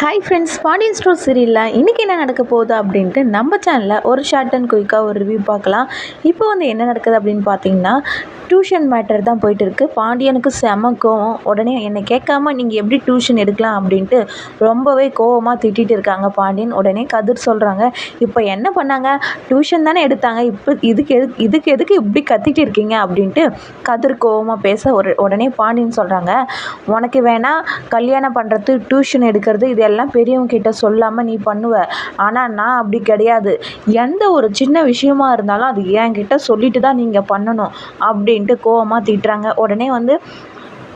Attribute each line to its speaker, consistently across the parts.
Speaker 1: Hi friends Pandian store சீரியலில் இன்றைக்கி என்ன நடக்க போகுது அப்படின்ட்டு நம்ம சேனலில் ஒரு ஷார்ட் அண்ட் குயிக்காக ஒரு ரிவ்யூ பார்க்கலாம். இப்போ வந்து என்ன நடக்குது அப்படின்னு பார்த்தீங்கன்னா டியூஷன் மேட்டர் தான் போயிட்டு இருக்குது பாண்டியனுக்கு செம கோவம். உடனே என்னை கேட்காம நீங்கள் எப்படி டியூஷன் எடுக்கலாம் அப்படின்ட்டு ரொம்பவே கோவமாக திட்டிகிட்டு இருக்காங்க பாண்டியன். உடனே கதிர் சொல்கிறாங்க இப்போ என்ன பண்ணாங்க? டியூஷன் தானே எடுத்தாங்க. இப்போ இதுக்கு எது இதுக்கு எதுக்கு இப்படி கத்திட்டு இருக்கீங்க? அப்படின்ட்டு கதிர் கோவமாக பேச ஒரு உடனே பாண்டியன் சொல்கிறாங்க உனக்கு வேணால் கல்யாணம் பண்ணுறது டியூஷன் எடுக்கிறது இதெல்லாம் பெரியவங்க கிட்ட சொல்லாமல் நீ பண்ணுவ. ஆனால் நான் அப்படி கிடையாது. எந்த ஒரு சின்ன விஷயமா இருந்தாலும் அது என்கிட்ட சொல்லிட்டு தான் நீங்கள் பண்ணணும் அப்படின்ட்டு கோவமாக திட்டுறாங்க. உடனே வந்து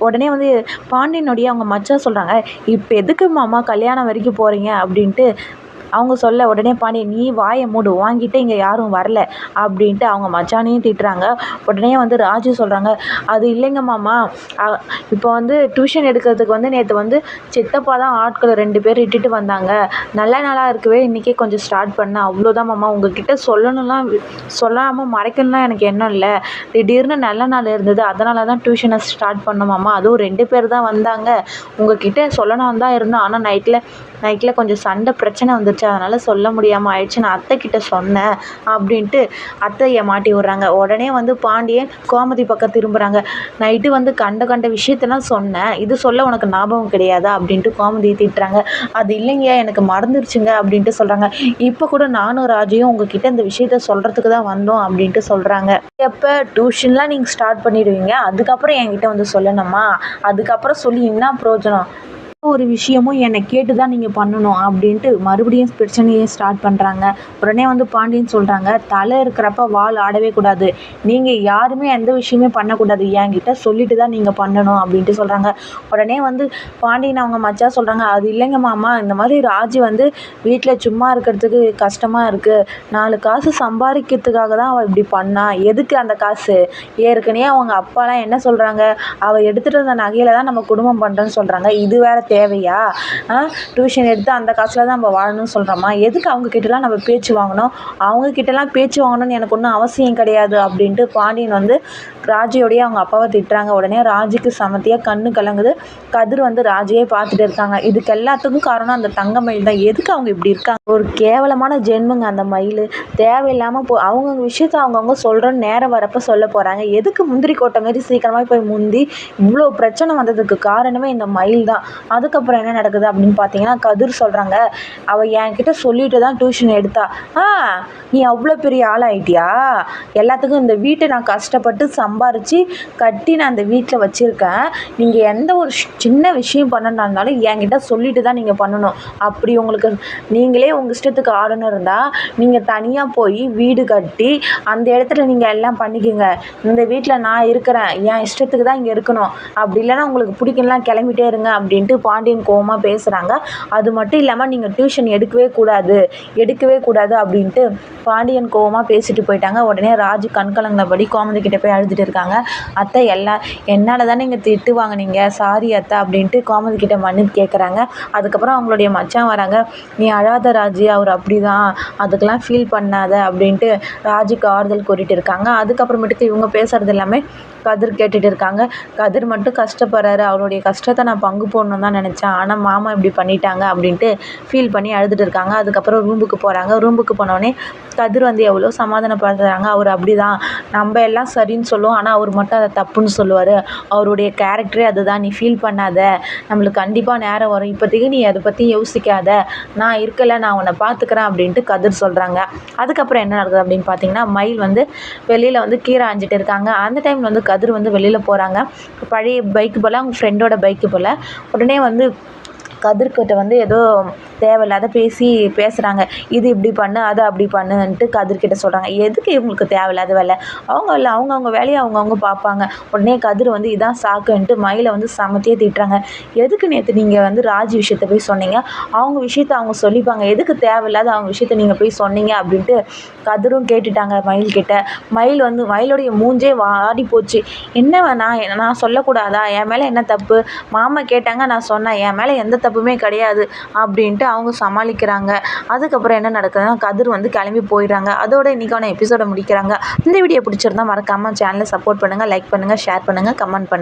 Speaker 1: உடனே வந்து பாண்டியனுடைய அவங்க மச்சா சொல்கிறாங்க இப்போ எதுக்கு மாமா கல்யாணம் வரைக்கும் போகிறீங்க அப்படின்ட்டு அவங்க சொல்ல உடனே பாண்டியன் நீ வாயை மூடு வாங்கிட்டு இங்கே யாரும் வரல அப்படின்ட்டு அவங்க மச்சானையும் திட்டுறாங்க. உடனே வந்து ராஜு சொல்கிறாங்க அது இல்லைங்க மாமா. இப்போ வந்து டியூஷன் எடுக்கிறதுக்கு வந்து நேற்று வந்து சித்தப்பா தான் ஆட்களை ரெண்டு பேர் இட்டுட்டு வந்தாங்க. நல்ல நாளாக இருக்கவே இன்றைக்கே கொஞ்சம் ஸ்டார்ட் பண்ணேன் அவ்வளோதான் மாமா. உங்ககிட்ட சொல்லணும்லாம் சொல்லாமல் மறைக்கணும்லாம் எனக்கு எண்ணம் இல்லை. திடீர்னு நல்ல நாள் இருந்தது. அதனால தான் டியூஷனை ஸ்டார்ட் பண்ணோம் மாமா. அதுவும் ரெண்டு பேர் தான் வந்தாங்க. உங்ககிட்ட சொல்லணும் தான் இருந்தோம். ஆனால் நைட்டில் நைட்டில் கொஞ்சம் சண்டை பிரச்சனை வந்துருச்சு. அதனால் சொல்ல முடியாமல் ஆயிடுச்சு. நான் அத்தை கிட்ட சொன்னேன் அப்படின்ட்டு அத்தையை மாட்டி விட்றாங்க? உடனே வந்து பாண்டியன் கோமதி பக்கம் திரும்புகிறாங்க நைட்டு வந்து கண்ட கண்ட விஷயத்தெல்லாம் சொன்னேன். இது சொல்ல உனக்கு ஞாபகம் கிடையாதா? அப்படின்ட்டு கோமதி திட்டுறாங்க. அது இல்லைங்க எனக்கு மறந்துருச்சுங்க அப்படின்ட்டு சொல்கிறாங்க இப்போ கூட நானும் ராஜையும் உங்ககிட்ட இந்த விஷயத்த சொல்கிறதுக்கு தான் வந்தோம் அப்படின்ட்டு சொல்கிறாங்க எப்போ? டியூஷன்லாம் நீங்கள் ஸ்டார்ட் பண்ணிடுவீங்க. அதுக்கப்புறம் என்கிட்ட வந்து சொல்லணுமா? அதுக்கப்புறம் சொல்லி என்ன பிரயோஜனம்? ஒரு விஷயமும் என்னை கேட்டு தான் நீங்கள் பண்ணணும் அப்படின்ட்டு மறுபடியும் பிரச்சனையை ஸ்டார்ட் பண்ணுறாங்க உடனே வந்து பாண்டியன் சொல்கிறாங்க தலை இருக்கிறப்ப வால் ஆடவே கூடாது. நீங்கள் யாருமே எந்த விஷயமே பண்ணக்கூடாது. என்கிட்ட சொல்லிட்டு தான் நீங்கள் பண்ணணும் அப்படின்ட்டு சொல்கிறாங்க உடனே வந்து பாண்டியன் அவங்க மச்சா சொல்கிறாங்க அது இல்லைங்க மாமா இந்த மாதிரி ராஜி வந்து வீட்டில் சும்மா இருக்கிறதுக்கு கஷ்டமாக இருக்குது நாலு காசு சம்பாதிக்கிறதுக்காக தான் அவள் இப்படி பண்ணா. எதுக்கு அந்த காசு? ஏற்கனவே அவங்க அப்பாலாம் என்ன சொல்கிறாங்க அவள் எடுத்துகிட்டு வந்த நகையில் தான் நம்ம குடும்பம் பண்ணுறோன்னு சொல்கிறாங்க இது வேறு தேவையா? டியூஷன் எடுத்து அந்த காசில் தான் நம்ம வாழணும்னு சொல்கிறோமா எதுக்கு அவங்க கிட்டலாம் நம்ம பேச்சு வாங்கணும்? அவங்க கிட்டலாம் பேச்சு வாங்கணும்னு எனக்கு ஒன்றும் அவசியம் கிடையாது அப்படின்ட்டு பாண்டியன் வந்து ராஜியோடைய அவங்க அப்பாவை திட்டுறாங்க. உடனே ராஜிக்கு சமத்தியாக கண்ணு கலங்குது. கதிர் வந்து ராஜியே பார்த்துட்டு இருக்காங்க. இதுக்கு எல்லாத்துக்கும் காரணம் அந்த தங்க மயில் தான். எதுக்கு அவங்க இப்படி இருக்காங்க? ஒரு கேவலமான ஜென்மங்க அந்த மயில். தேவையில்லாமல் போ அவங்கவுங்க விஷயத்த அவங்கவுங்க சொல்கிற நேரம் வரப்போ சொல்ல போகிறாங்க எதுக்கு முந்திரி கோட்டை மாரி சீக்கிரமாக போய் முந்தி இவ்வளோ பிரச்சனை வந்ததுக்கு காரணமே இந்த மயில் தான் அதுக்கப்புறம் என்ன நடக்குது அப்படின்னு பார்த்தீங்கன்னா கதிர் சொல்கிறாங்க அவள் என்கிட்ட சொல்லிட்டு தான் டியூஷன் எடுத்தா. ஆ நீ அவ்வளோ பெரிய ஆளாயிட்டியா? எல்லாத்துக்கும் இந்த வீட்டை நான் கஷ்டப்பட்டு சம்பாரித்து கட்டி நான் அந்த வீட்டில் வச்சுருக்கேன். நீங்கள் எந்த ஒரு சின்ன விஷயம் பண்ணனா இருந்தாலும் என்கிட்ட சொல்லிட்டு தான் நீங்கள் பண்ணணும். அப்படி உங்களுக்கு நீங்களே உங்கள் இஷ்டத்துக்கு ஆடணும் இருந்தால் நீங்கள் தனியாக போய் வீடு கட்டி அந்த இடத்துல நீங்கள் எல்லாம் பண்ணிக்கோங்க. இந்த வீட்டில் நான் இருக்கிறேன் என் இஷ்டத்துக்கு தான் இங்கே இருக்கணும். அப்படி இல்லைன்னா உங்களுக்கு பிடிக்கலாம் கிளம்பிட்டே இருங்க அப்படின்ட்டு பாண்டியன் கோவமாக பேசுகிறாங்க அது மட்டும் இல்லாமல் நீங்கள் டியூஷன் எடுக்கவே கூடாது எடுக்கவே கூடாது அப்படின்ட்டு பாண்டியன் கோவமாக பேசிட்டு போயிட்டாங்க. உடனே ராஜு கண்கலங்கினபடி கோமதி கிட்டே போய் அழுதுட்டு இருக்காங்க. அத்தை எல்லா என்னால் தானே இங்கே திட்டு வாங்குனீங்க? சாரி அத்தை அப்படின்ட்டு கோமதி கிட்ட மன்னிப்பு கேட்குறாங்க அதுக்கப்புறம் அவங்களுடைய மச்சான் வராங்க. நீ அழாத ராஜு அவர் அப்படி தான் அதுக்கெல்லாம் ஃபீல் பண்ணாத அப்படின்ட்டு ராஜுக்கு ஆறுதல் கூறிட்டு இருக்காங்க. அதுக்கப்புறமேட்டுக்கு இவங்க பேசுகிறது எல்லாமே கதிர் கேட்டுட்டு இருக்காங்க. கதிர் மட்டும் கஷ்டப்படுறாரு. அவருடைய கஷ்டத்தை நான் பங்கு போடணும்னு தான் நினச்சேன். ஆனால் மாமா இப்படி பண்ணிட்டாங்க அப்படின்ட்டு ஃபீல் பண்ணி அழுதுட்டு இருக்காங்க. அதுக்கப்புறம் ரூமுக்கு போகிறாங்க ரூமுக்கு போனோடனே கதிர் வந்து எவ்வளோ சமாதானப்படுத்துகிறாங்க அவர் அப்படி தான் நம்ம எல்லாம் சரின்னு சொல்லுவோம். ஆனால் அவர் மட்டும் அதை தப்புன்னு சொல்லுவார். அவருடைய கேரக்டரே அதுதான். நீ ஃபீல் பண்ணாத. நம்மளுக்கு கண்டிப்பாக நேரம் வரும். இப்போதைக்கு நீ அதை பற்றி யோசிக்காத. நான் இருக்கல. நான் உன்னை பார்த்துக்கிறேன் அப்படின்ட்டு கதிர் சொல்கிறாங்க அதுக்கப்புறம் என்ன நடக்குது அப்படின்னு பார்த்தீங்கன்னா மயில் வந்து வெளியில் வந்து கீரை ஆஞ்சிட்டு இருக்காங்க. அந்த டைமில் வந்து கதிர் வந்து வெளியில் போகிறாங்க பழைய பைக்கு போல் அவங்க ஃப்ரெண்டோட பைக்கு போல். உடனே வந்து கதிர்கிட்ட வந்து ஏதோ தேவையில்லாத பேசி பேசுகிறாங்க இது இப்படி பண்ணு அதை அப்படி பண்ணுன்ட்டு கதிர்கிட்ட சொல்கிறாங்க எதுக்கு இவங்களுக்கு தேவையில்லாத வேலை? அவங்க இல்லை அவங்கவுங்க வேலையை அவங்கவுங்க பார்ப்பாங்க. உடனே கதிர் வந்து இதான் சாக்குன்ட்டு மயிலை வந்து சமத்தியே திட்டுறாங்க. எதுக்கு நேற்று நீங்கள் வந்து ராஜி விஷயத்தை போய் சொன்னீங்க? அவங்க விஷயத்த அவங்க சொல்லிப்பாங்க. எதுக்கு தேவையில்லாத அவங்க விஷயத்த நீங்கள் போய் சொன்னீங்க அப்படின்ட்டு கதிரும் கேட்டுட்டாங்க மயில் கிட்ட மயில் வந்து மயிலுடைய மூஞ்சே வாடி போச்சு. என்ன நான் நான் சொல்லக்கூடாதா? என் மேலே என்ன தப்பு? மாமா கேட்டாங்க நான் சொன்னேன். என் மேலே எந்த தப்பு தப்புமே கிடையாது அப்படின்ட்டு அவங்க சமாளிக்கிறாங்க. அதுக்கப்புறம் என்ன நடக்குதுன்னா கதிர் வந்து கிளம்பி போயிடுறாங்க. அதோட இன்றைக்கான எபிசோடை முடிக்கிறாங்க. இந்த வீடியோ பிடிச்சிருந்தா மறக்காமல் சேனலை சப்போர்ட் பண்ணுங்கள் லைக் பண்ணுங்கள் ஷேர் பண்ணுங்கள் கமெண்ட் பண்ணுங்கள்